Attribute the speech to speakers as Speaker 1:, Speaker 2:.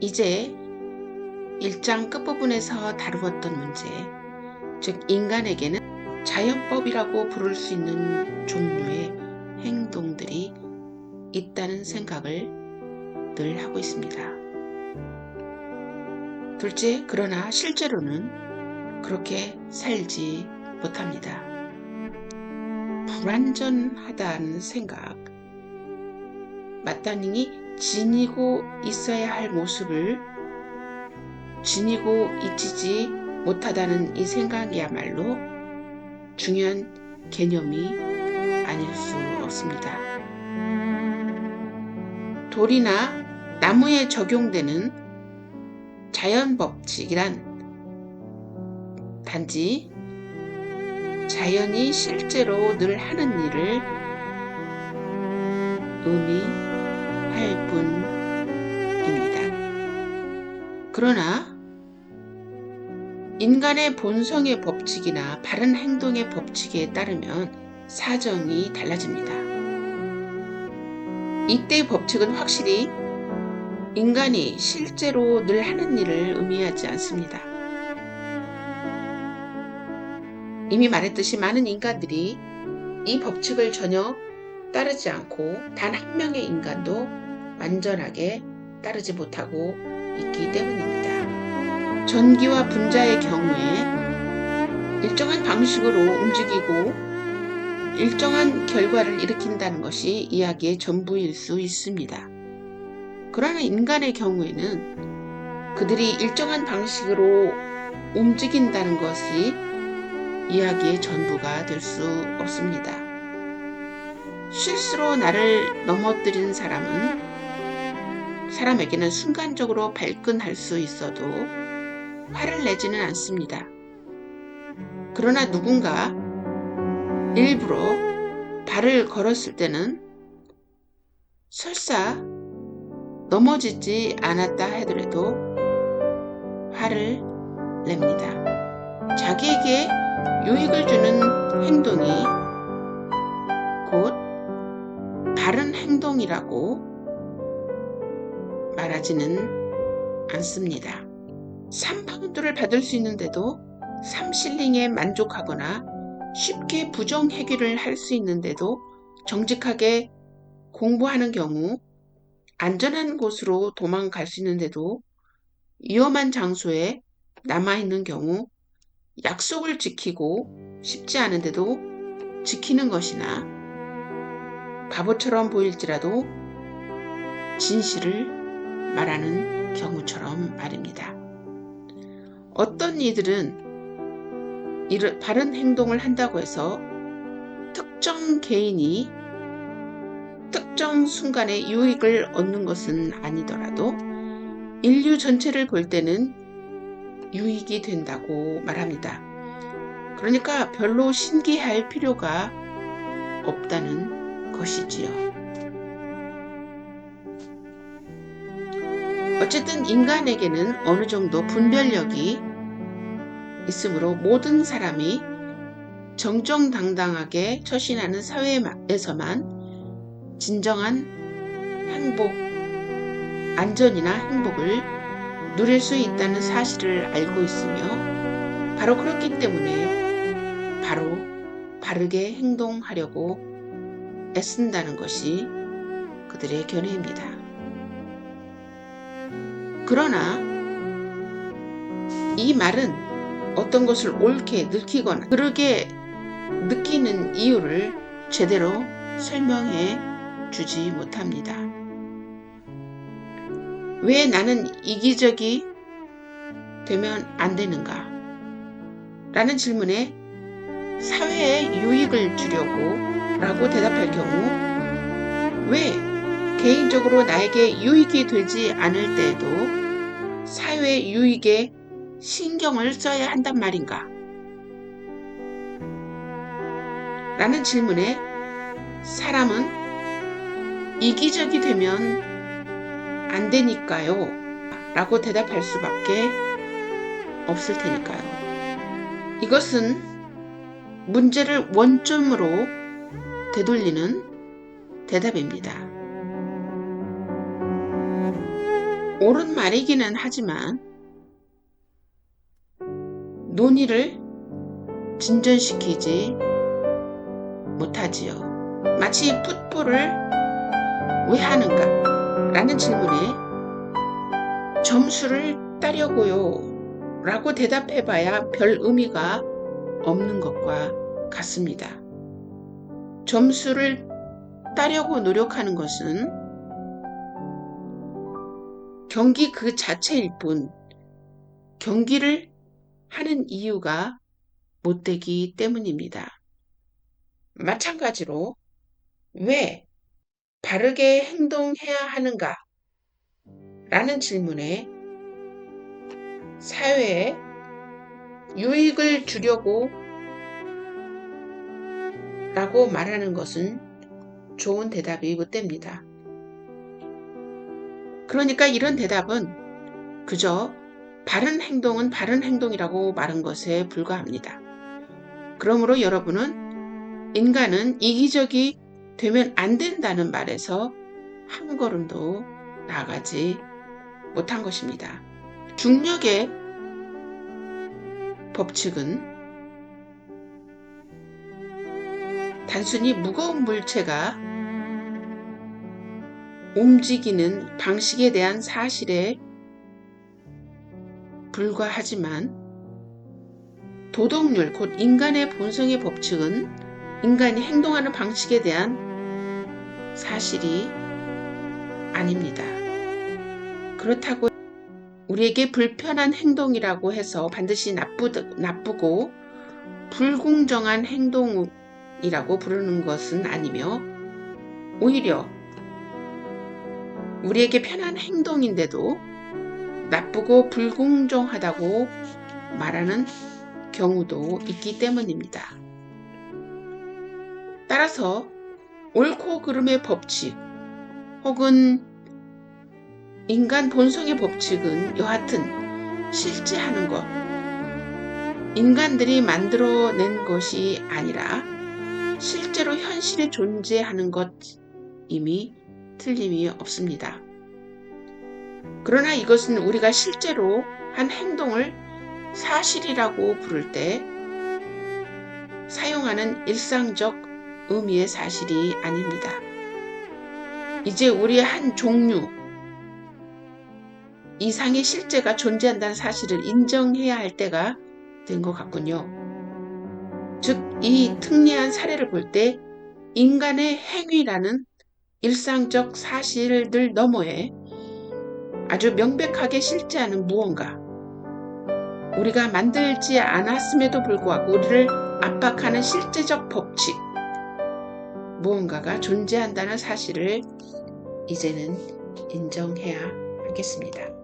Speaker 1: 이제 1장 끝부분에서 다루었던 문제, 즉 인간에게는 자연법이라고 부를 수 있는 종류의 행동들이 있다는 생각을 늘 하고 있습니다. 둘째, 그러나 실제로는 그렇게 살지 못합니다. 불완전하다는 생각, 마땅히 지니고 있어야 할 모습을 지니고 있지 못하다는 이 생각이야말로 중요한 개념이 아닐 수 없습니다. 돌이나 나무에 적용되는 자연 법칙이란 단지 자연이 실제로 늘 하는 일을 의미 할 뿐입니다. 그러나 인간의 본성의 법칙이나 바른 행동의 법칙에 따르면 사정이 달라집니다. 이때의 법칙은 확실히 인간이 실제로 늘 하는 일을 의미하지 않습니다. 이미 말했듯이 많은 인간들이 이 법칙을 전혀 따르지 않고 단 한 명의 인간도 완전하게 따르지 못하고 있기 때문입니다. 전기와 분자의 경우에 일정한 방식으로 움직이고 일정한 결과를 일으킨다는 것이 이야기의 전부일 수 있습니다. 그러나 인간의 경우에는 그들이 일정한 방식으로 움직인다는 것이 이야기의 전부가 될 수 없습니다. 실수로 나를 넘어뜨린 사람은 사람에게는 순간적으로 발끈할 수 있어도 화를 내지는 않습니다. 그러나 누군가 일부러 발을 걸었을 때는 설사 넘어지지 않았다 하더라도 화를 냅니다. 자기에게 유익을 주는 행동이 곧 바른 행동이라고 말하지는 않습니다. 3파운드를 받을 수 있는데도 3실링에 만족하거나 쉽게 부정 해결을 할 수 있는데도 정직하게 공부하는 경우 안전한 곳으로 도망갈 수 있는데도 위험한 장소에 남아있는 경우 약속을 지키고 싶지 않은데도 지키는 것이나 바보처럼 보일지라도 진실을 말하는 경우처럼 말입니다. 어떤 이들은 이를 바른 행동을 한다고 해서 특정 개인이 특정 순간에 유익을 얻는 것은 아니더라도 인류 전체를 볼 때는 유익이 된다고 말합니다. 그러니까 별로 신기할 필요가 없다는 것이지요. 어쨌든 인간에게는 어느 정도 분별력이 있으므로 모든 사람이 정정당당하게 처신하는 사회에서만 진정한 행복, 안전이나 행복을 누릴 수 있다는 사실을 알고 있으며 바로 그렇기 때문에 바로 바르게 행동하려고 애쓴다는 것이 그들의 견해입니다. 그러나 이 말은 어떤 것을 옳게 느끼거나 그르게 느끼는 이유를 제대로 설명해 주지 못합니다. 왜 나는 이기적이 되면 안 되는가? 라는 질문에 사회에 유익을 주려고 라고 대답할 경우 왜 개인적으로 나에게 유익이 되지 않을 때에도 사회 유익에 신경을 써야 한단 말인가? 라는 질문에 사람은 이기적이 되면 안 되니까요. 라고 대답할 수밖에 없을 테니까요. 이것은 문제를 원점으로 되돌리는 대답입니다. 옳은 말이기는 하지만 논의를 진전시키지 못하지요. 마치 풋볼을 왜 하는가? 라는 질문에 점수를 따려고요. 라고 대답해봐야 별 의미가 없는 것과 같습니다. 점수를 따려고 노력하는 것은 경기 그 자체일 뿐 경기를 하는 이유가 못되기 때문입니다. 마찬가지로 왜 바르게 행동해야 하는가? 라는 질문에 사회에 유익을 주려고 라고 말하는 것은 좋은 대답이 못 됩니다. 그러니까 이런 대답은 그저 바른 행동은 바른 행동이라고 말한 것에 불과합니다. 그러므로 여러분은 인간은 이기적이 되면 안 된다는 말에서 한 걸음도 나가지 못한 것입니다. 중력의 법칙은 단순히 무거운 물체가 움직이는 방식에 대한 사실에 불과하지만 도덕률, 곧 인간의 본성의 법칙은 인간이 행동하는 방식에 대한 사실이 아닙니다. 그렇다고 우리에게 불편한 행동이라고 해서 반드시 나쁘, 나쁘고 불공정한 행동이라고 부르는 것은 아니며 오히려 우리에게 편한 행동인데도 나쁘고 불공정하다고 말하는 경우도 있기 때문입니다. 따라서 옳고 그름의 법칙 혹은 인간 본성의 법칙은 여하튼 실제 하는 것, 인간들이 만들어낸 것이 아니라 실제로 현실에 존재하는 것임이 틀림이 없습니다. 그러나 이것은 우리가 실제로 한 행동을 사실이라고 부를 때 사용하는 일상적 의미의 사실이 아닙니다. 이제 우리의 한 종류 이상의 실제가 존재한다는 사실을 인정해야 할 때가 된 것 같군요. 즉, 이 특이한 사례를 볼 때 인간의 행위라는 일상적 사실들 너머에 아주 명백하게 실제하는 무언가, 우리가 만들지 않았음에도 불구하고 우리를 압박하는 실제적 법칙, 무언가가 존재한다는 사실을 이제는 인정해야 하겠습니다.